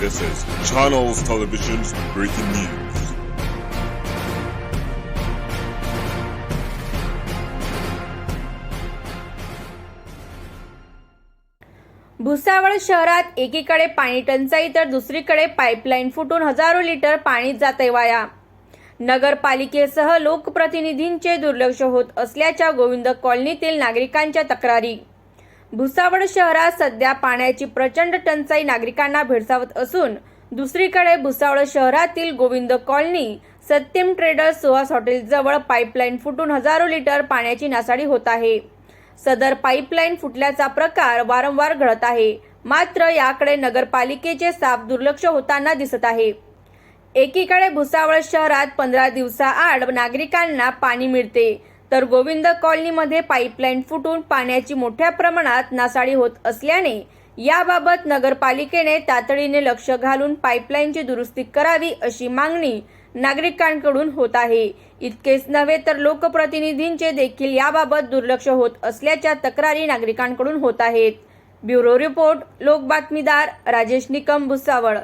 This is Channels Television's breaking news. Bhusawal शहरात एकीकडे पाणी टंचाई तर दुसरीकडे पाईपलाईन फुटून हजारो लिटर पाणी जाते वाया नगरपालिकेसह लोकप्रतिनिधींचे दुर्लक्ष होत असल्याच्या गोविंद कॉलनीतील नागरिकांच्या तक्रारी भुसावळ शहरात सध्या पाण्याची प्रचंड टंचाई नागरिकांना भेडसावत असून दुसरीकडे भुसावळ शहरातील गोविंद कॉलनी सत्यम ट्रेडर्स सुहास हॉटेलजवळ पाईपलाईन फुटून हजारो लिटर पाण्याची नासाडी होत आहे. सदर पाईपलाईन फुटल्याचा प्रकार वारंवार घडत आहे. मात्र याकडे नगरपालिकेचे साफ दुर्लक्ष होताना दिसत आहे. एकीकडे भुसावळ शहरात पंधरा दिवसाआड नागरिकांना पाणी मिळते. तर गोविंद कॉलनीमध्ये पाईपलाईन फुटून पाण्याची मोठ्या प्रमाणात नासाडी होत असल्याने याबाबत नगरपालिकेने तातडीने लक्ष घालून पाईपलाईनची दुरुस्ती करावी अशी मागणी नागरिकांकडून होत आहे. इतकेच नव्हे तर लोकप्रतिनिधींचे देखील याबाबत दुर्लक्ष होत असल्याच्या तक्रारी नागरिकांकडून होत आहेत. ब्युरो रिपोर्ट लोक बातमीदार राजेश निकम भुसावळ.